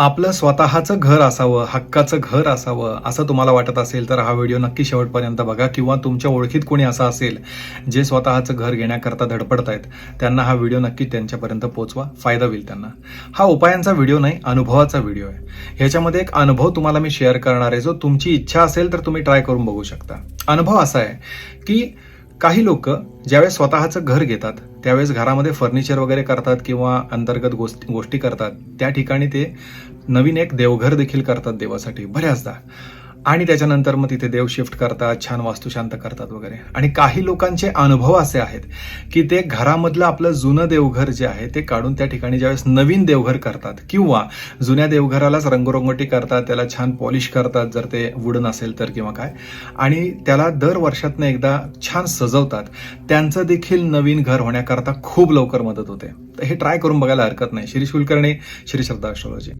आपलं स्वतःचं घर असावं हक्काचं घर असावं असं तुम्हाला वाटत असेल तर हा व्हिडिओ नक्की शेवटपर्यंत बघा किंवा तुमच्या ओळखीत कोणी असं असेल जे स्वतःचं घर घेण्याकरता धडपडत आहेत त्यांना हा व्हिडिओ नक्की त्यांच्यापर्यंत पोहोचवा फायदा होईल त्यांना. हा उपायांचा व्हिडिओ नाही अनुभवाचा व्हिडिओ आहे. ह्याच्यामध्ये एक अनुभव तुम्हाला मी शेअर करणार आहे जो तुमची इच्छा असेल तर तुम्ही ट्राय करून बघू शकता. अनुभव असा आहे की काही लोक ज्यावेळेस स्वतःचं घर घेतात त्यावेळेस घरामध्ये फर्निचर वगैरे करतात किंवा अंतर्गत गोष्टी गोष्टी करतात त्या ठिकाणी ते नवीन एक देवघर देखील करतात देवासाठी बऱ्याचदा. आणि त्याच्यानंतर मग तिथे देव शिफ्ट करतात छान वास्तुशांत करतात वगैरे. आणि काही लोकांचे अनुभव असे आहेत की ते घरामधलं आपलं जुनं देवघर जे आहे ते काढून त्या ठिकाणी ज्यावेळेस नवीन देवघर करतात किंवा जुन्या देवघरालाच रंगरंगोटी करतात त्याला छान पॉलिश करतात जर ते वुडन असेल तर किंवा काय. आणि त्याला दर वर्षातनं एकदा छान सजवतात. त्यांचं देखील नवीन घर होण्याकरता खूप लवकर मदत होते. तर हे ट्राय करून बघायला हरकत नाही. श्री कुलकर्णी श्री श्रद्धा अष्ट्रोलॉजी